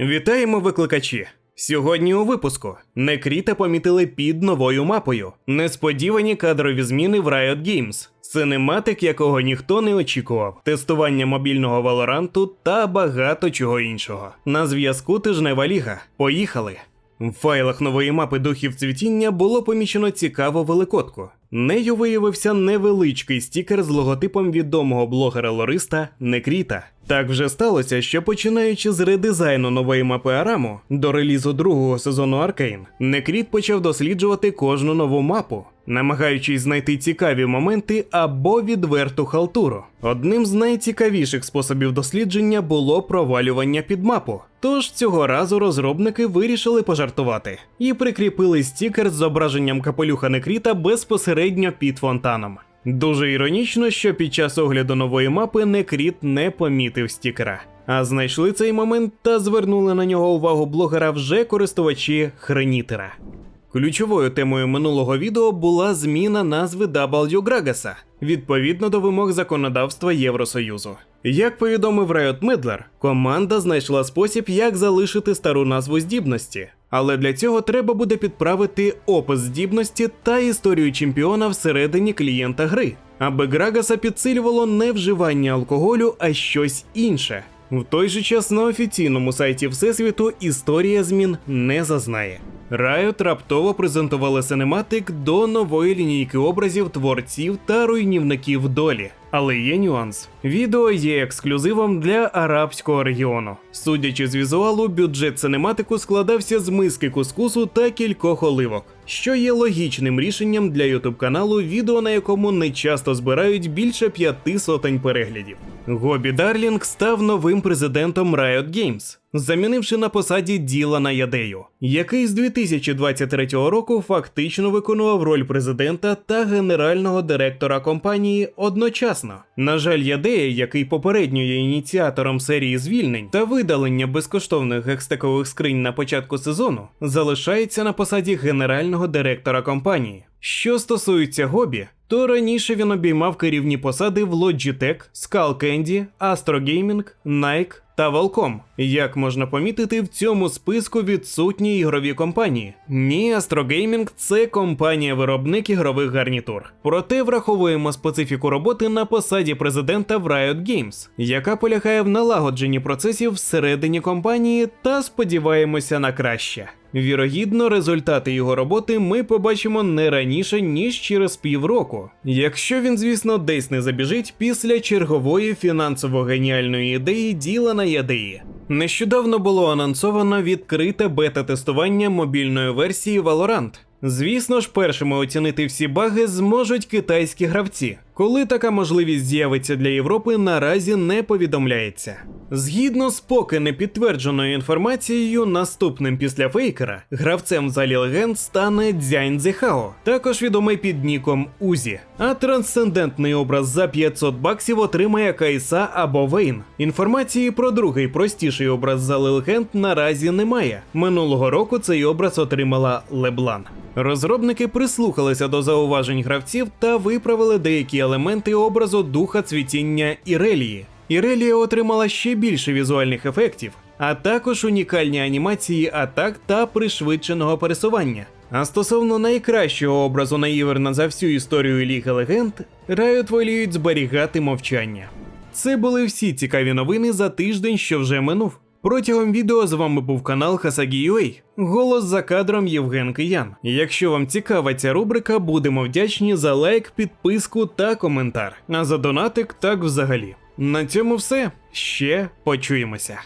Вітаємо викликачі! Сьогодні у випуску Некріта помітили під новою мапою. Несподівані кадрові зміни в Riot Games, синематик, якого ніхто не очікував, тестування мобільного Валоранту та багато чого іншого. На зв'язку тижнева ліга. Поїхали! В файлах нової мапи духів цвітіння було помічено цікаву великодку. Нею виявився невеличкий стікер з логотипом відомого блогера-лориста Некріта. Так вже сталося, що починаючи з редизайну нової мапи Араму до релізу другого сезону Аркейн, Некріт почав досліджувати кожну нову мапу, намагаючись знайти цікаві моменти або відверту халтуру. Одним з найцікавіших способів дослідження було провалювання під мапу. Тож цього разу розробники вирішили пожартувати і прикріпили стікер з зображенням капелюха Некріта безпосередньо під фонтаном. Дуже іронічно, що під час огляду нової мапи Некріт не помітив стікера. А знайшли цей момент та звернули на нього увагу блогера вже користувачі Хренітера. Ключовою темою минулого відео була зміна назви W Грагаса відповідно до вимог законодавства Євросоюзу. Як повідомив Riot Medler, команда знайшла спосіб, як залишити стару назву здібності, але для цього треба буде підправити опис здібності та історію чемпіона всередині клієнта гри, аби Грагаса підсилювало не вживання алкоголю, а щось інше. В той же час на офіційному сайті Всесвіту історія змін не зазнає. Riot раптово презентували синематик до нової лінійки образів творців та руйнівників долі. Але є нюанс: відео є ексклюзивом для арабського регіону. Судячи з візуалу, бюджет синематику складався з миски кускусу та кількох оливок, що є логічним рішенням для ютуб каналу, відео на якому не часто збирають більше п'яти сотень переглядів. Гобі Дарлінг став новим президентом Riot Games, замінивши на посаді Ділана Ядею, який з 2023 року фактично виконував роль президента та генерального директора компанії одночасно. На жаль, Ядея, який попередньо є ініціатором серії звільнень та видалення безкоштовних гекстекових скринь на початку сезону, залишається на посаді генерального директора компанії. Що стосується Гобі, то раніше він обіймав керівні посади в Logitech, Skullcandy, Astro Gaming, Nike та Волком. Як можна помітити, в цьому списку відсутні ігрові компанії. Ні, Astro Gaming – це компанія-виробник ігрових гарнітур. Проте враховуємо специфіку роботи на посаді президента в Riot Games, яка полягає в налагодженні процесів всередині компанії та сподіваємося на краще. Вірогідно, результати його роботи ми побачимо не раніше ніж через півроку, якщо він, звісно, десь не забіжить після чергової фінансово-геніальної ідеї Ділана Ядеї. Нещодавно було анонсовано відкрите бета-тестування мобільної версії Valorant. Звісно ж, першими оцінити всі баги зможуть китайські гравці. Коли така можливість з'явиться для Європи, наразі не повідомляється. Згідно з поки не підтвердженою інформацією, наступним після фейкера гравцем в залі легенд стане Дзянь Зехао, також відомий під ніком Узі. А трансцендентний образ за 500 баксів отримає Кайса або Вейн. Інформації про другий простіший образ зали легенд наразі немає. Минулого року цей образ отримала Леблан. Розробники прислухалися до зауважень гравців та виправили деякі елементи образу духа цвітіння Ірелії. Ірелія отримала ще більше візуальних ефектів, а також унікальні анімації атак та пришвидшеного пересування. А стосовно найкращого образу Наїверна за всю історію Ліги Легенд, Riot воліють зберігати мовчання. Це були всі цікаві новини за тиждень, що вже минув. Протягом відео з вами був канал Hasagi.ua, голос за кадром Євген Киян. Якщо вам цікава ця рубрика, будемо вдячні за лайк, підписку та коментар. А за донатик так взагалі. На цьому все. Ще почуємося.